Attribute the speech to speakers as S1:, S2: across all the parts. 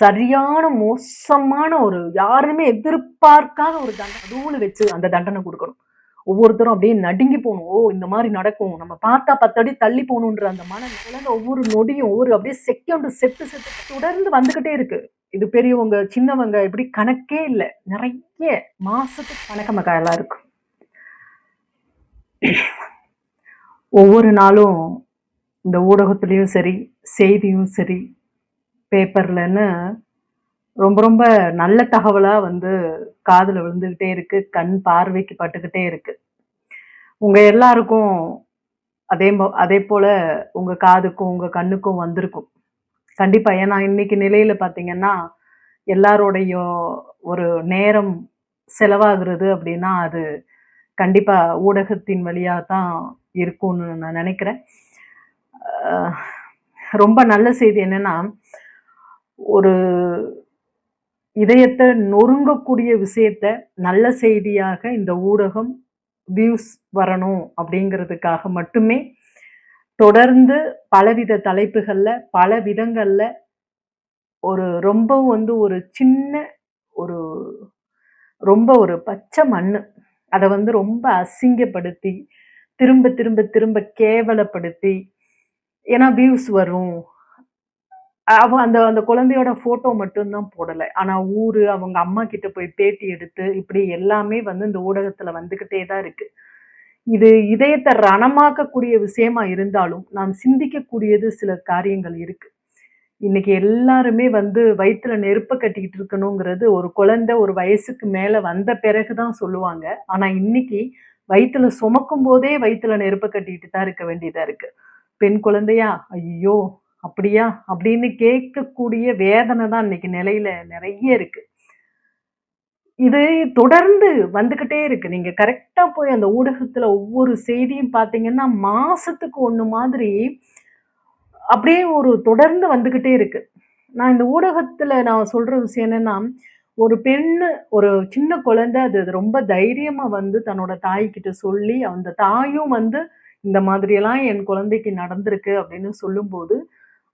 S1: சரியான மோசமான ஒரு யாருமே எதிர்பார்க்காத ஒரு தண்டனை. அதுவும் வச்சு அந்த தண்டனை கொடுக்கணும். ஒவ்வொருத்தரும் அப்படியே நடுங்கி போகணும். ஓ இந்த மாதிரி நடக்கும். நம்ம பார்த்தா பத்தடி தள்ளி போகணுன்ற அந்த மன ஒவ்வொரு நொடியும் ஒவ்வொரு அப்படியே செகண்ட் செத்து செத்து தொடர்ந்து வந்துகிட்டே இருக்கு. இது பெரியவங்க சின்னவங்க இப்படி கணக்கே இல்லை. நிறைய மாசத்துக்கு கணக்கமக்காயெல்லாம் இருக்கு. ஒவ்வொரு நாளும் இந்த ஊடகத்துலேயும் சரி செய்தியும் சரி பேப்பர்லன்னு ரொம்ப ரொம்ப நல்ல தகவலாக வந்து காதில் விழுந்துக்கிட்டே இருக்கு கண் பார்வைக்கு பட்டுக்கிட்டே இருக்கு. உங்கள் எல்லாருக்கும் அதே அதே போல் உங்கள் காதுக்கும் உங்கள் கண்ணுக்கும் வந்திருக்கும். கண்டிப்பாக ஏன்னா இன்னைக்கு நிலையில் பார்த்தீங்கன்னா எல்லாரோடைய ஒரு நேரம் செலவாகிறது அப்படின்னா அது கண்டிப்பாக ஊடகத்தின் வழியாக தான் இருக்கும்னு நான் நினைக்கிறேன். ரொம்ப நல்ல செய்தி என்னன்னா ஒரு இதயத்தை நொறுங்கக்கூடிய விஷயத்த நல்ல செய்தியாக இந்த ஊடகம் வியூஸ் வரணும் அப்படிங்கிறதுக்காக மட்டுமே தொடர்ந்து பலவித தலைப்புகளில் பல விதங்களில் ஒரு ரொம்ப வந்து ஒரு சின்ன ஒரு ரொம்ப ஒரு பச்சை மண்ணு. அதை வந்து ரொம்ப அசிங்கப்படுத்தி திரும்ப திரும்ப திரும்ப கேவலப்படுத்தி ஏன்னா வியூஸ் வரும். அவ அந்த அந்த குழந்தையோட போட்டோ மட்டும்தான் போடலை. ஆனா ஊரு அவங்க அம்மா கிட்ட போய் பேட்டி எடுத்து இப்படி எல்லாமே வந்து இந்த ஊடகத்துல வந்துகிட்டே தான் இருக்கு. இது இதயத்தை ரணமாக்கக்கூடிய விஷயமா இருந்தாலும் நாம் சிந்திக்கக்கூடியது சில காரியங்கள் இருக்கு. இன்னைக்கு எல்லாருமே வந்து வயிற்றுல நெருப்ப கட்டிக்கிட்டு இருக்கணுங்கிறது ஒரு குழந்தை ஒரு வயசுக்கு மேல வந்த பிறகுதான் சொல்லுவாங்க. ஆனா இன்னைக்கு வயிற்றுல சுமக்கும் போதே வயிற்றுல நெருப்ப கட்டிக்கிட்டு தான் இருக்க வேண்டியதா இருக்கு. பெண் குழந்தையா? ஐயோ அப்படியா? அப்படின்னு கேட்கக்கூடிய வேதனை தான் இன்னைக்கு நிலையில நிறைய இருக்கு. இது தொடர்ந்து வந்துக்கிட்டே இருக்கு. நீங்க கரெக்டா போய் அந்த ஊடகத்துல ஒவ்வொரு செய்தியும் பார்த்தீங்கன்னா மாசத்துக்கு ஒண்ணு மாதிரி அப்படியே ஒரு தொடர்ந்து வந்துக்கிட்டே இருக்கு. நான் இந்த ஊடகத்துல நான் சொல்ற விஷயம் என்னன்னா ஒரு பெண்ணு ஒரு சின்ன குழந்தை அது அது ரொம்ப தைரியமா வந்து தன்னோட தாய்கிட்ட சொல்லி அந்த தாயும் வந்து இந்த மாதிரியெல்லாம் என் குழந்தைக்கு நடந்திருக்கு அப்படின்னு சொல்லும்போது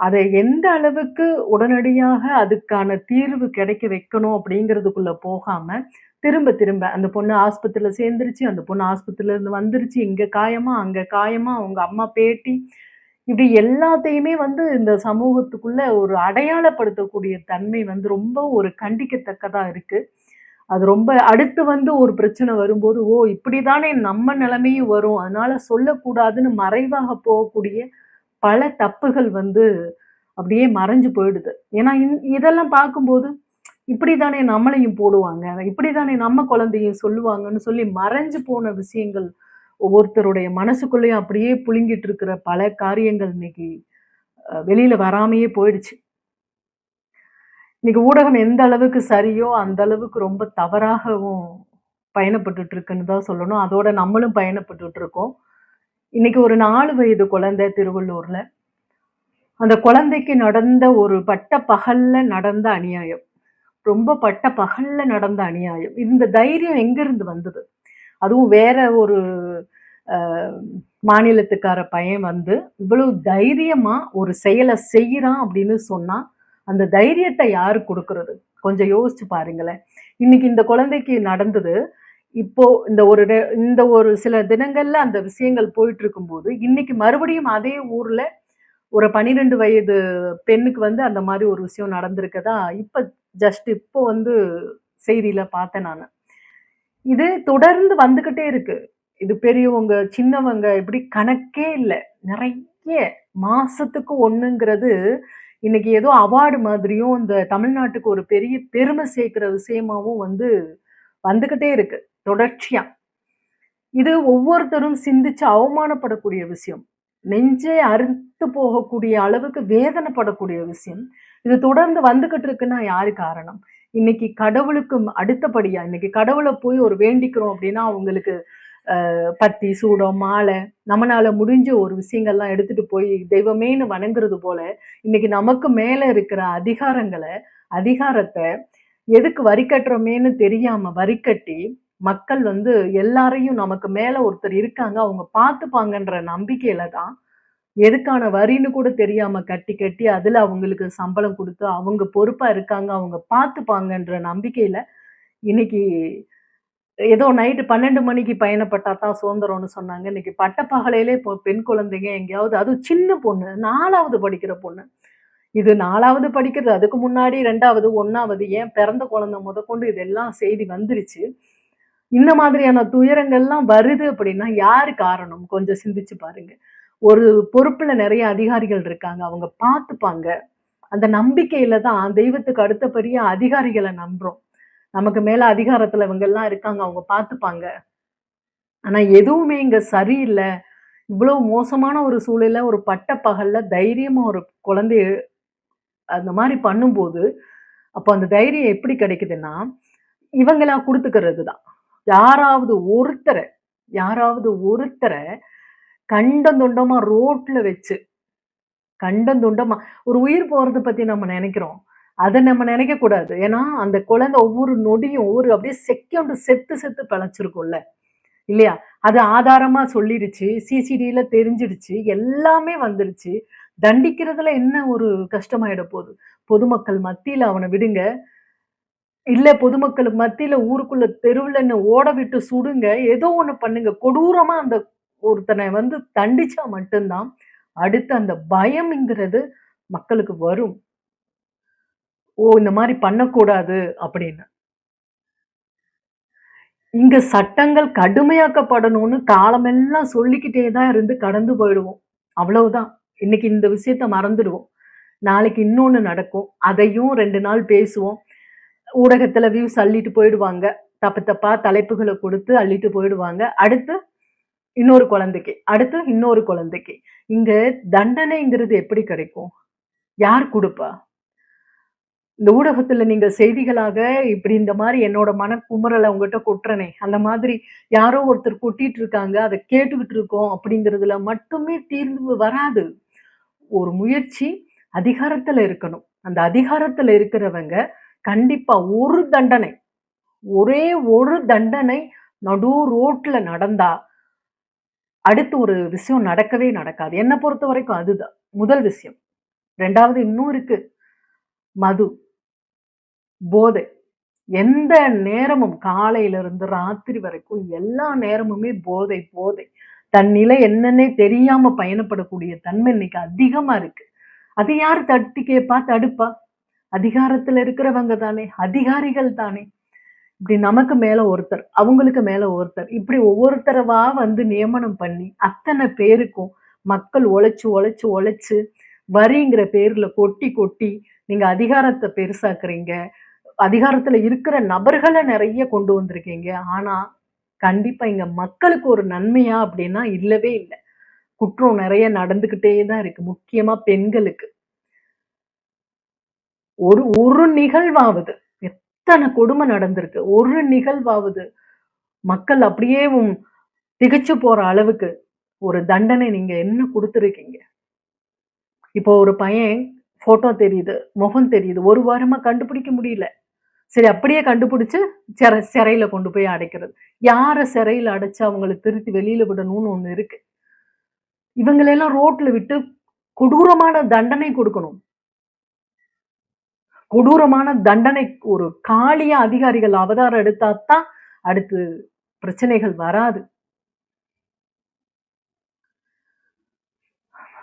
S1: அதை எந்த அளவுக்கு உடனடியாக அதுக்கான தீர்வு கிடைக்க வைக்கணும் அப்படிங்கிறதுக்குள்ள போகாம திரும்ப திரும்ப அந்த பொண்ணு ஆஸ்பத்திரியில் சேர்ந்துருச்சு அந்த பொண்ணு ஆஸ்பத்திரியில இருந்து வந்துருச்சு இங்க காயமா அங்க காயமா அவங்க அம்மா பேட்டி இப்படி எல்லாத்தையுமே வந்து இந்த சமூகத்துக்குள்ள ஒரு அடையாளப்படுத்தக்கூடிய தன்மை வந்து ரொம்ப ஒரு கண்டிக்கத்தக்கதா இருக்கு. அது ரொம்ப அடுத்து வந்து ஒரு பிரச்சனை வரும்போது ஓ இப்படிதானே நம்ம நிலைமையும் வரும் அதனால சொல்லக்கூடாதுன்னு மறைவாக போகக்கூடிய பல தப்புகள் வந்து அப்படியே மறைஞ்சு போயிடுது. ஏன்னா இதெல்லாம் பார்க்கும்போது இப்படிதானே நம்மளையும் போடுவாங்க. இப்படிதானே நம்ம குழந்தையும் சொல்லுவாங்கன்னு சொல்லி மறைஞ்சு போன விஷயங்கள் ஒவ்வொருத்தருடைய மனசுக்குள்ளேயும் அப்படியே புழுங்கிட்டு இருக்கிற பல காரியங்கள் இன்னைக்கு வெளியில வராமையே போயிடுச்சு. இன்னைக்கு ஊடகம் எந்த அளவுக்கு சரியோ அந்த அளவுக்கு ரொம்ப தவறாகவும் பயணப்பட்டுட்டு இருக்குன்னு தான் சொல்லணும். அதோட நம்மளும் பயணப்பட்டுட்டு இருக்கோம். இன்னைக்கு ஒரு நாலு வயது குழந்தை திருவள்ளூர்ல. அந்த குழந்தைக்கு நடந்த ஒரு பட்ட பகல்ல நடந்த அநியாயம். ரொம்ப பட்ட பகல்ல நடந்த அநியாயம். இந்த தைரியம் எங்கிருந்து வந்தது? அதுவும் வேற ஒரு அஹ், மாநிலத்துக்கார பையன் வந்து இவ்வளவு தைரியமா ஒரு செயலை செய்யறான் அப்படின்னு சொன்னா அந்த தைரியத்தை யாரு கொடுக்கறது? கொஞ்சம் யோசிச்சு பாருங்களேன். இன்னைக்கு இந்த குழந்தைக்கு நடந்தது இப்போ இந்த ஒரு ரெ- இந்த ஒரு சில தினங்கள்ல அந்த விஷயங்கள் போயிட்டு இருக்கும்போது இன்னைக்கு மறுபடியும் அதே ஊர்ல ஒரு பன்னிரெண்டு வயது பெண்ணுக்கு வந்து அந்த மாதிரி ஒரு விஷயம் நடந்திருக்கதா இப்ப ஜஸ்ட் இப்போ வந்து செய்தியில பார்த்தேன் நான். இது தொடர்ந்து வந்துகிட்டே இருக்கு. இது பெரியவங்க சின்னவங்க இப்படி கணக்கே இல்லை. நிறைய மாசத்துக்கு ஒண்ணுங்கிறது இன்னைக்கு ஏதோ அவார்டு மாதிரியும் இந்த தமிழ்நாட்டுக்கு ஒரு பெரிய பெருமை சேர்க்கிற விஷயமாவும் வந்து வந்துகிட்டே இருக்கு. தொடர்ச்சியா. இது ஒவ்வொருத்தரும் சிந்திச்சு அவமானப்படக்கூடிய விஷயம். நெஞ்சே அறுத்து போகக்கூடிய அளவுக்கு வேதனைப்படக்கூடிய விஷயம். இது தொடர்ந்து வந்துகிட்டு இருக்குன்னா யாரு காரணம்? இன்னைக்கு கடவுளுக்கு அடுத்தபடியா இன்னைக்கு கடவுளை போய் ஒரு வேண்டிக்கிறோம் அப்படின்னா அவங்களுக்கு பத்தி சூடம் மாலை நம்மனால முடிஞ்ச ஒரு விஷயங்கள்லாம் எடுத்துட்டு போய் தெய்வமேன்னு வணங்குறது போல இன்னைக்கு நமக்கு மேல இருக்கிற அதிகாரங்களை அதிகாரத்தை எதுக்கு வரி கட்டுறோமேன்னு தெரியாம வரி கட்டி மக்கள் வந்து எல்லாரையும் நமக்கு மேலே ஒருத்தர் இருக்காங்க அவங்க பார்த்துப்பாங்கன்ற நம்பிக்கையில தான் எதுக்கான வரின்னு கூட தெரியாம கட்டி கட்டி அதுல அவங்களுக்கு சம்பளம் கொடுத்து அவங்க பொறுப்பா இருக்காங்க அவங்க பார்த்துப்பாங்கன்ற நம்பிக்கையில இன்னைக்கு ஏதோ நைட்டு பன்னெண்டு மணிக்கு பயணப்பட்டா தான் சுதந்திரம்னு சொன்னாங்க. இன்னைக்கு பட்டப்பகலையிலே இப்போ பெண் குழந்தைங்க எங்கேயாவது அதுவும் சின்ன பொண்ணு நாலாவது படிக்கிற பொண்ணு. இது நாலாவது படிக்கிறது அதுக்கு முன்னாடி ரெண்டாவது ஒன்றாவது ஏன் பிறந்த குழந்தை முதற்கொண்டு இதெல்லாம் செய்தி வந்துருச்சு. இந்த மாதிரியான துயரங்கள்லாம் வருது அப்படின்னா யாரு காரணம்? கொஞ்சம் சிந்திச்சு பாருங்க. ஒரு பொறுப்புல நிறைய அதிகாரிகள் இருக்காங்க. அவங்க பார்த்துப்பாங்க. அந்த நம்பிக்கையில தான் தெய்வத்துக்கு அடுத்தபடிய அதிகாரிகளை நம்புறோம். நமக்கு மேல அதிகாரத்துல இவங்க எல்லாம் இருக்காங்க. அவங்க பார்த்துப்பாங்க. ஆனா எதுவுமே இங்க சரியில்லை. இவ்வளவு மோசமான ஒரு சூழல ஒரு பட்ட பகல்ல தைரியமா ஒரு குழந்தைய அந்த மாதிரி பண்ணும்போது அப்போ அந்த தைரியம் எப்படி கிடைக்குதுன்னா இவங்களா கொடுத்துக்கிறது தான் யாராவது ஒருத்தரை யாராவது ஒருத்தரை கண்டந்துண்டமா ரோட்ல வச்சு கண்டந்துண்டமா ஒரு உயிர் போறதை பத்தி நம்ம நினைக்கிறோம். அதை நம்ம நினைக்க கூடாது ஏன்னா அந்த குழந்தை ஒவ்வொரு நொடியும் ஒவ்வொரு அப்படியே செக்கண்டு செத்து செத்து பிழைச்சிருக்கும்ல. இல்லையா? அது ஆதாரமா சொல்லிடுச்சு சிசிடிவில தெரிஞ்சிடுச்சு எல்லாமே வந்துருச்சு. தண்டிக்கிறதுல என்ன ஒரு கஷ்டமாயிட போகுது? பொதுமக்கள் மத்தியில அவனை விடுங்க. இல்ல பொதுமக்களுக்கு மத்தியில ஊருக்குள்ள தெருவுல ஓட விட்டு சுடுங்க ஏதோ ஒண்ணு பண்ணுங்க. கொடூரமா அந்த ஒருத்தனை வந்து தண்டிச்சா மட்டும்தான் அடுத்து அந்த பயம்ங்கிறது மக்களுக்கு வரும். ஓ இந்த மாதிரி பண்ணக்கூடாது அப்படின்னு. இங்க சட்டங்கள் கடுமையாக்கப்படணும்னு காலமெல்லாம் சொல்லிக்கிட்டே தான் இருந்து கடந்து போயிடுவோம். அவ்வளவுதான். இன்னைக்கு இந்த விஷயத்த மறந்துடுவோம். நாளைக்கு இன்னொன்று நடக்கும். அதையும் ரெண்டு நாள் பேசுவோம். ஊடகத்துல வியூஸ் அள்ளிட்டு போயிடுவாங்க. தப்பு தப்பா தலைப்புகளை கொடுத்து அள்ளிட்டு போயிடுவாங்க. அடுத்து இன்னொரு குழந்தைக்கு அடுத்து இன்னொரு குழந்தைக்கு. இங்க தண்டனைங்கிறது எப்படி கிடைக்கும்? யார் கொடுப்பா? இந்த ஊடகத்துல நீங்க செய்திகளாக இப்படி இந்த மாதிரி என்னோட மன குமரலை உங்ககிட்ட கொட்டுறனே அந்த மாதிரி யாரோ ஒருத்தர் கொட்டிட்டு இருக்காங்க அதை கேட்டுக்கிட்டு இருக்கோம் அப்படிங்கிறதுல மட்டுமே தீர்வு வராது. ஒரு முயற்சி அதிகாரத்துல இருக்கணும். அந்த அதிகாரத்துல இருக்கிறவங்க கண்டிப்பா ஒரு தண்டனை. ஒரே ஒரு தண்டனை நடு ரோட்ல நடந்தா அடுத்து ஒரு விஷயம் நடக்கவே நடக்காது. என்னை பொறுத்த வரைக்கும் அதுதான். முதல் விஷயம். ரெண்டாவது இன்னும் இருக்கு. மது. போதை. எந்த நேரமும் காலையில இருந்து ராத்திரி வரைக்கும் எல்லா நேரமுமே போதை போதை. தன் நிலை என்னன்னே தெரியாம பயணப்படக்கூடிய தன்மை இன்னைக்கு அதிகமா இருக்கு. அது யார் தட்டி கேப்பா தடுப்பா? அதிகாரத்துல இருக்கிறவங்க தானே அதிகாரிகள் தானே. இப்படி நமக்கு மேல ஒருத்தர் அவங்களுக்கு மேல ஒருத்தர் இப்படி ஒவ்வொருத்தரவா வந்து நியமனம் பண்ணி அத்தனை பேருக்கும் மக்கள் உழைச்சு உழைச்சு உழைச்சு வரிங்கிற பேர்ல கொட்டி கொட்டி நீங்க அதிகாரத்தை பெருசாக்குறீங்க. அதிகாரத்துல இருக்கிற நபர்களை நிறைய கொண்டு வந்திருக்கீங்க. ஆனா கண்டிப்பா இங்க மக்களுக்கு ஒரு நன்மையா அப்படின்னா இல்லவே இல்லை. குற்றம் நிறைய நடந்துக்கிட்டே தான் இருக்கு. முக்கியமா பெண்களுக்கு. ஒரு ஒரு நிகழ்வாவது. எத்தனை கொடுமை நடந்திருக்கு. ஒரு நிகழ்வாவது. மக்கள் அப்படியே உம் திகைச்சு போற அளவுக்கு ஒரு தண்டனை நீங்க என்ன கொடுத்துருக்கீங்க? இப்போ ஒரு பையன் போட்டோ தெரியுது முகம் தெரியுது. ஒரு வாரமா கண்டுபிடிக்க முடியல. சரி அப்படியே கண்டுபிடிச்சு சிறை சிறையில கொண்டு போய் அடைக்கிறது. யாரை சிறையில அடைச்சு அவங்களை திருத்தி வெளியில விடணும்னு ஒண்ணு இருக்கு? இவங்களெல்லாம் ரோட்ல விட்டு கொடூரமான தண்டனை கொடுக்கணும். கொடூரமான தண்டனை ஒரு காலியா அதிகாரிகள் அவதாரம் எடுத்தாதான் அடுத்து பிரச்சனைகள் வராது.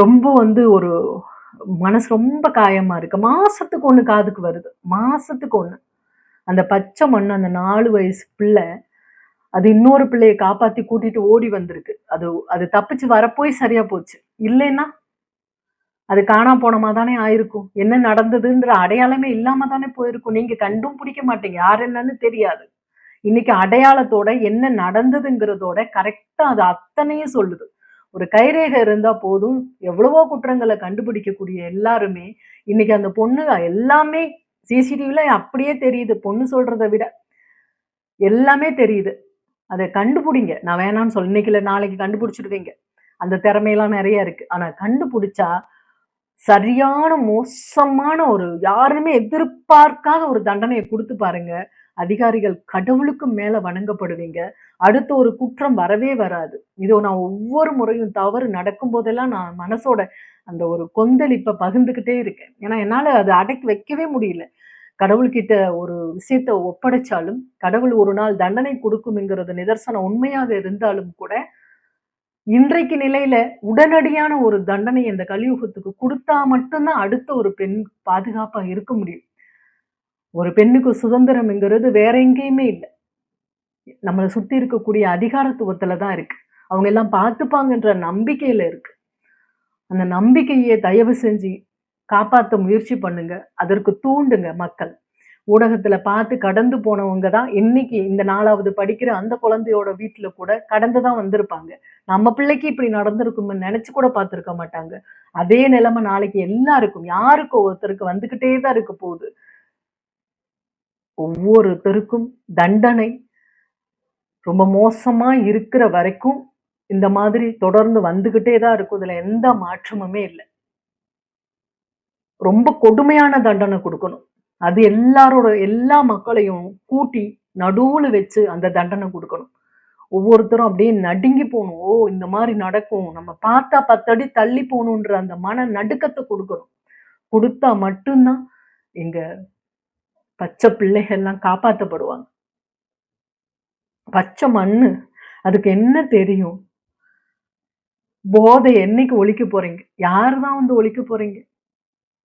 S1: ரொம்ப வந்து ஒரு மனசு ரொம்ப காயமா இருக்கு. மாசத்துக்கு ஒண்ணு காதுக்கு வருது. மாசத்துக்கு ஒண்ணு. அந்த பச்சை மண்ணு அந்த நாலு வயசு பிள்ளை அது இன்னொரு பிள்ளையை காப்பாத்தி கூட்டிட்டு ஓடி வந்திருக்கு. அது அது தப்பிச்சு வரப்போய் சரியா போச்சு. இல்லைன்னா அது காணா போனமா தானே ஆயிருக்கும். என்ன நடந்ததுன்ற அடையாளமே இல்லாம தானே போயிருக்கும். நீங்க கண்டும் பிடிக்க மாட்டீங்க. யார் என்னன்னு தெரியாது. இன்னைக்கு அடையாளத்தோட என்ன நடந்ததுங்கிறதோட கரெக்டா அது அத்தனையும் சொல்லுது. ஒரு கைரேகை இருந்தா போதும். எவ்வளவோ குற்றங்களை கண்டுபிடிக்கக்கூடிய எல்லாருமே இன்னைக்கு அந்த பொண்ணு எல்லாமே சிசிடிவில அப்படியே தெரியுது. பொண்ணு சொல்றதை விட எல்லாமே தெரியுது. அதை கண்டுபிடிங்க. நான் வேணாம்னு சொல்ல இன்னைக்கு இல்லை நாளைக்கு கண்டுபிடிச்சிடுவீங்க அந்த திறமையெல்லாம் நிறைய இருக்கு. ஆனா கண்டுபிடிச்சா சரியான மோசமான ஒரு யாருமே எதிர்பார்க்காத ஒரு தண்டனையை கொடுத்து பாருங்க. அதிகாரிகள் கடவுளுக்கு மேல வணங்கப்படுவீங்க. அடுத்த ஒரு குற்றம் வரவே வராது. இதோ நான் ஒவ்வொரு முறையும் தவறு நடக்கும் போதெல்லாம் நான் மனசோட அந்த ஒரு கொந்தளிப்பை பகிர்ந்துக்கிட்டே இருக்கேன். ஏன்னா என்னால் அதை அடக்கி வைக்கவே முடியல. கடவுள்கிட்ட ஒரு விஷயத்த ஒப்படைச்சாலும் கடவுள் ஒரு நாள் தண்டனை கொடுக்கும்ங்கிறது நிதர்சனம் உண்மையாக இருந்தாலும் கூட இன்றைக்கு நிலையில உடனடியான ஒரு தண்டனை இந்த கலியுகத்துக்கு கொடுத்தா மட்டும்தான் அடுத்த ஒரு பெண் பாதுகாப்பா இருக்க முடியும். ஒரு பெண்ணுக்கு சுதந்திரம்ங்கிறது வேற எங்கேயுமே இல்லை. நம்மளை சுத்தி இருக்கக்கூடிய அதிகாரத்துவத்துல தான் இருக்கு. அவங்க எல்லாம் பார்த்துப்பாங்கன்ற நம்பிக்கையில இருக்கு. அந்த நம்பிக்கையை தயவு செஞ்சு காப்பாற்ற முயற்சி பண்ணுங்க. அதற்கு தூண்டுங்க மக்கள். ஊடகத்தில் பார்த்து கடந்து போனவங்க தான் இன்னைக்கு இந்த நாலாவது படிக்கிற அந்த குழந்தையோட வீட்டில் கூட கடந்து தான் வந்திருப்பாங்க. நம்ம பிள்ளைக்கு இப்படி நடந்திருக்கும்னு நினச்சி கூட பார்த்துருக்க மாட்டாங்க. அதே நிலைமை நாளைக்கு எல்லாருக்கும் யாருக்கும் ஒருத்தருக்கு வந்துக்கிட்டே தான் இருக்க போகுது. ஒவ்வொருத்தருக்கும் தண்டனை ரொம்ப மோசமாக இருக்கிற வரைக்கும் இந்த மாதிரி தொடர்ந்து வந்துக்கிட்டே தான் இருக்கும். இதில் எந்த மாற்றமுமே இல்லை. ரொம்ப கொடுமையான தண்டனை கொடுக்கணும். அது எல்லாரோட எல்லா மக்களையும் கூட்டி நடுவுல வச்சு அந்த தண்டனை கொடுக்கணும். ஒவ்வொருத்தரும் அப்படியே நடுங்கி போகணும். ஓ இந்த மாதிரி நடக்கும். நம்ம பார்த்தா பத்தடி தள்ளி போகணுன்ற அந்த மன நடுக்கத்தை கொடுக்கணும். கொடுத்தா மட்டும்தான் எங்க பச்சை பிள்ளைகள்லாம் காப்பாற்றப்படுவாங்க பச்சை மண்ணு அதுக்கு என்ன தெரியும்? போதை என்னைக்கு ஒழிக்க போறீங்க? யாரு தான் வந்து ஒழிக்க போறீங்க?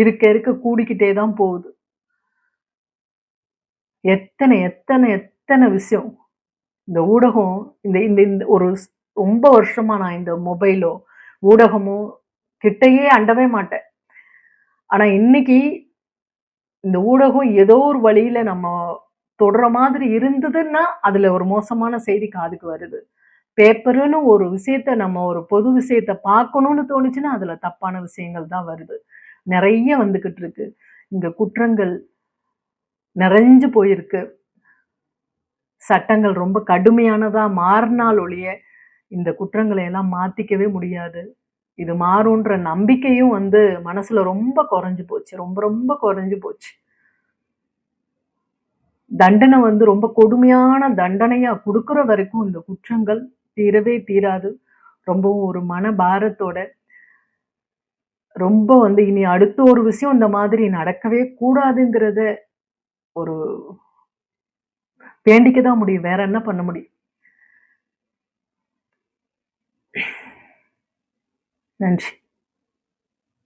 S1: இருக்க இருக்க கூடிக்கிட்டே தான் போகுது. எத்தனை எத்தனை எத்தனை விஷயம். இந்த ஊடகம் இந்த இந்த இந்த ஒரு ரொம்ப வருஷமா நான் இந்த மொபைலோ ஊடகமோ கிட்டையே அண்டவே மாட்டேன். ஆனா இன்னைக்கு இந்த ஊடகம் ஏதோ ஒரு வழியில நம்ம தொடுற மாதிரி இருந்ததுன்னா அதுல ஒரு மோசமான செய்தி காதுக்கு வருது. பேப்பருன்னு ஒரு விஷயத்த நம்ம ஒரு பொது விஷயத்த பார்க்கணும்னு தோணுச்சுன்னா அதுல தப்பான விஷயங்கள் தான் வருது. நிறைய வந்துகிட்டு இருக்கு. இங்க குற்றங்கள் நிறைஞ்சு போயிருக்கு. சட்டங்கள் ரொம்ப கடுமையானதாக மாறினால் ஒழிய இந்த குற்றங்களை எல்லாம் மாத்திக்கவே முடியாது. இது மாறுன்ற நம்பிக்கையும் வந்து மனசில் ரொம்ப குறைஞ்சு போச்சு. ரொம்ப ரொம்ப குறைஞ்சு போச்சு. தண்டனை வந்து ரொம்ப கொடுமையான தண்டனையாக கொடுக்குற வரைக்கும் இந்த குற்றங்கள் தீரவே தீராது. ரொம்பவும் ஒரு மன பாரத்தோட ரொம்ப வந்து இனி அடுத்த ஒரு விஷயம் இந்த மாதிரி நடக்கவே கூடாதுங்கிறத ஒரு வேண்டிக்க தான் முடியும். வேற என்ன பண்ண முடியும்? நன்றி.